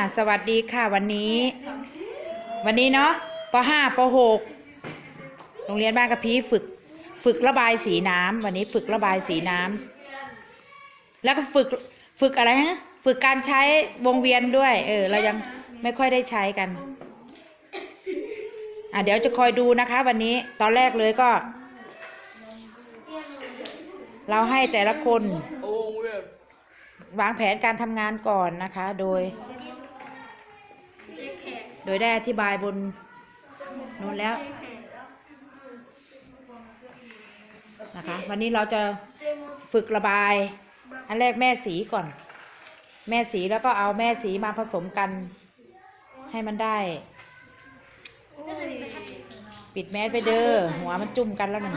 อ่าสวัสดีค่ะวันนี้ วันนี้เนาะปห้าปหกโรงเรียนบ้านกะพีฝึก ฝึกระบายสีน้ำวันนี้ฝึกระบายสีน้ำแล้วก็ฝึกฝึกอะไรฮะฝึกการใช้วงเวียนด้วย เออ เรายังไม่ค่อยได้ใช้กันอะเดี๋ยวจะคอยดูนะคะ วันนี้ตอนแรกเลยก็ เราให้แต่ละคนวางแผนการทำงานก่อนนะคะ โดย โดยได้อธิบายบนนู้นแล้วนะคะ วันนี้เราจะฝึกระบาย อันแรกแม่สีก่อน แม่สีแล้วก็เอาแม่สีมาผสมกัน ให้มันได้ ปิดแมสไปเด้อหัวมันจุ่มกันแล้วหนึ่ง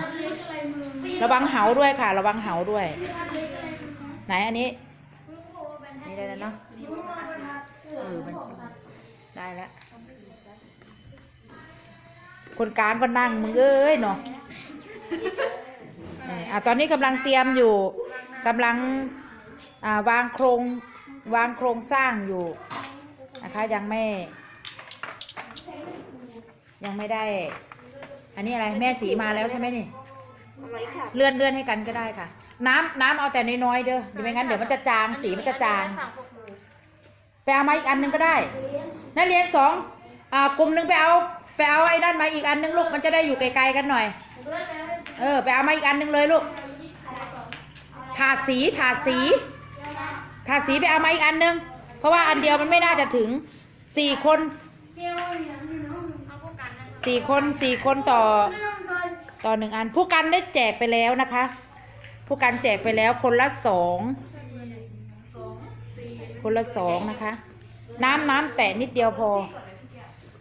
ระวังเหาด้วยค่ะ ระวังเหาด้วย ไหนอันนี้ นี่ได้แล้วเนาะ ได้แล้ว คนกลางก็นั่งมึงเอ้ยเนาะเอออะตอนนี้กำลังเตรียมอยู่กำลังอ่าวางโครงวางโครงสร้างอยู่นะคะยังไม่ ยังไม่ได้ อันนี้อะไรแม่สีมาแล้วใช่ไหมนี่เลื่อนเลื่อนให้กันก็ได้ค่ะ น้ำน้ำเอาแต่น้อยๆเด้อเดี๋ยวไม่งั้นเดี๋ยวมันจะจางสีมันจะจางไปเอามาอีกอันหนึงก็ได้ นักเรียนสองอ่ากลุ่มหนึ่งไปเอาไปเอาไอ้นั่นมาอีกอันหนึงลูกมันจะได้อยู่ไกลๆกันหน่อย เออไปเอามาอีกอันหนึงเลยลูกถาดสีถาดสีถาดสีไปเอามาอีกอันหนึง เพราะว่าอันเดียวมันไม่น่าจะถึงสี่คนสี่คนสี่คนต่อต่อหนึ่งอัน ผู้กันได้แจกไปแล้วนะคะ ผู้กันแจกไปแล้วคนละสองคนละสองนะคะ น้ำน้ำแตะนิดเดียวพอ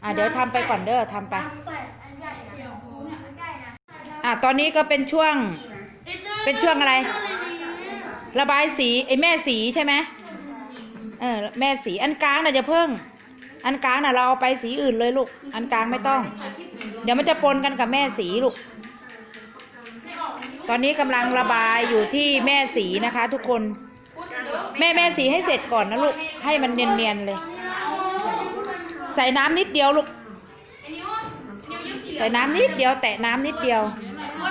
อะเดี๋ยวทำไปก่อนเด้อทำไป อะตอนนี้ก็เป็นช่วง เป็นช่วงอะไร ระบายสีไอ้แม่สีใช่ไหมเออแม่สีอันกลางน่ะจะเพิ่ง อันกลางน่ะเราเอาไปสีอื่นเลยลูก อันกลางไม่ต้อง เดี๋ยวมันจะปนกันกับแม่สีลูก ตอนนี้กำลังระบายอยู่ที่แม่สีนะคะ ทุกคน แม่แม่สีให้เสร็จก่อนนะลูก ให้มันเนียนๆเลย ใส่น้ำนิดเดียวลูก ใส่น้ำนิดเดียวแตะน้ำนิดเดียว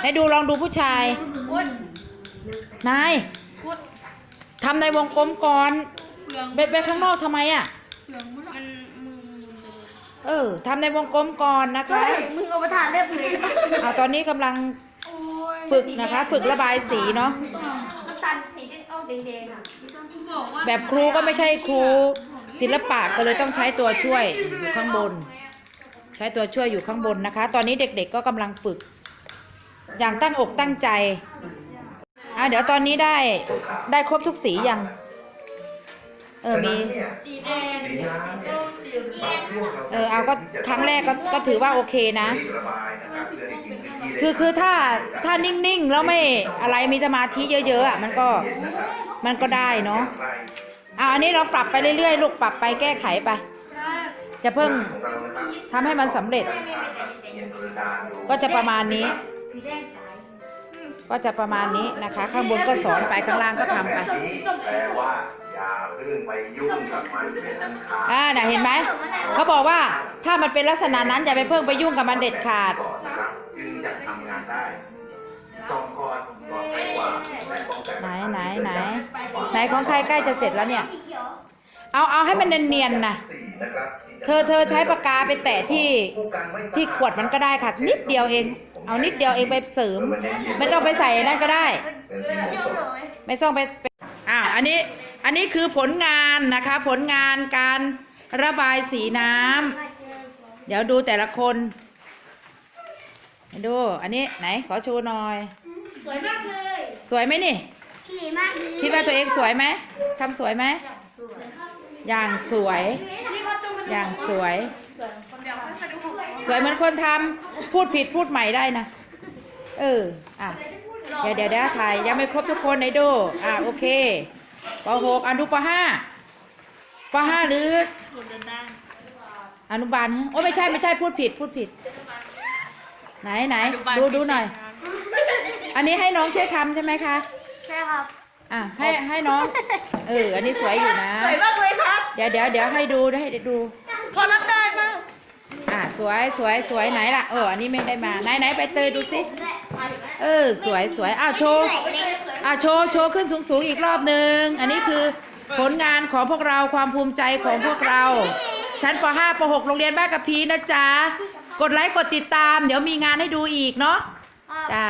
ให้ดูลองดูผู้ชาย นายทำในวงกลมก่อนไปไปข้างนอกทำไมอะมันมือเออทำในวงกลมก่อนนะคะมึงเอาประทานเรียบเลยอ่าตอนนี้กำลังฝึกนะคะ ฝึกระบายสีเนาะน้ำตาลสีแดงเอาแดงๆอะแบบครูก็ไม่ใช่ครู ศิลปะก็เลยต้องใช้ตัวช่วยอยู่ข้างบน ใช้ตัวช่วยอยู่ข้างบนนะคะ ตอนนี้เด็กๆก็กำลังฝึก อย่างตั้งอกตั้งใจอะเดี๋ยวตอนนี้ได้ได้ครบทุกสียังเออมีสีแดงสีน้ำเนี่ยบางช่วงเราเออเอาก็ครั้งแรกก็ก็ถือว่าโอเคนะรีบระบายนะครับเพื่อให้กินพื้นที่ได้คือคือถ้าถ้านิ่งๆ แล้วไม่อะไรมีสมาธิเยอะๆอะมันก็มันก็ได้เนาะไร อะอันนี้เราปรับไปเรื่อยๆ ลูกปรับไปแก้ไขไปจะเพิ่งของเรานะครับทำให้มันสำเร็จ ก็จะประมาณนี้ ก็จะประมาณนี้นะคะ ข้างบนก็สอนไปข้างล่างก็ทำไปแบบนี้แปลว่าอย่าเพิ่งไปยุ่งกับมันเป็นอันขาดอ่าน่ะเห็นไหมเขาบอกว่าถ้ามันเป็นลักษณะนั้นอย่าไปเพิ่งไปยุ่งกับมันเด็ดขาด ก่อนนะครับจึงจะทำงานได้ซ่อมก นของใครใกล้จะเสร็จแล้วเนี่ย เอาเอาให้มันเนียนๆนะสี่นะครับเธอเธอใช้ปากกาไปแตะที่ผู้กันไม่สามารถที่ขวดมันก็ได้ค่ะ นิดเดียวเอง เอานิดเดียวเองไปเสริม ไม่ต้องไปใส่นั่นก็ได้เป็นที่เหมาะสมไม่ต้องไปไปอ่าอันนี้อันนี้คือผลงานนะคะ ผลงานการระบายสีน้ำเดี๋ยวดูแต่ละคนดู อันนี้ไหนขอชูหน่อย สวยมากเลย สวยไหมนี่ ฉี่มากคิดว่าตัวเองสวยไหมทำสวยไหม อย่างสวย อย่างสวย สวยเหมือนคนทำพูดผิดพูดใหม่ได้นะ เออ อะ เดี๋ยวเดี๋ยวเดี๋ยวถ่ายยังไม่ครบทุกคนไหนดู อะโอเคปหกอนุปห้าปห้าหรือ อนุบาลฮะโอ้ไม่ใช่ไม่ใช่พูดผิดพูดผิด ไหนไหนดูดูหน่อย อันนี้ให้น้องช่วยทำใช่ไหมคะ ใช่ครับ อะให้ให้น้อง เออ อันนี้สวยอยู่นะ สวยมากเลยครับ เดี๋ยวเดี๋ยวเดี๋ยวให้ดูให้ดู พอรับได้มากอ่าสวยสวยสวยไหนล่ะเอออันนี้ไม่ได้มาไหนไหนไปเตยดูสิเออสวยสวยอ้าวโชว์อ้าวโชว์โชว์ขึ้นสูงสูงอีกรอบหนึ่งอันนี้คือผลงานของพวกเราความภูมิใจของพวกเราชั้นป .5 ป .6 โรงเรียนบ้านกะพีนะจ๊ะ กดไลค์กดติดตาม เดี๋ยวมีงานให้ดูอีกเนาะจ้า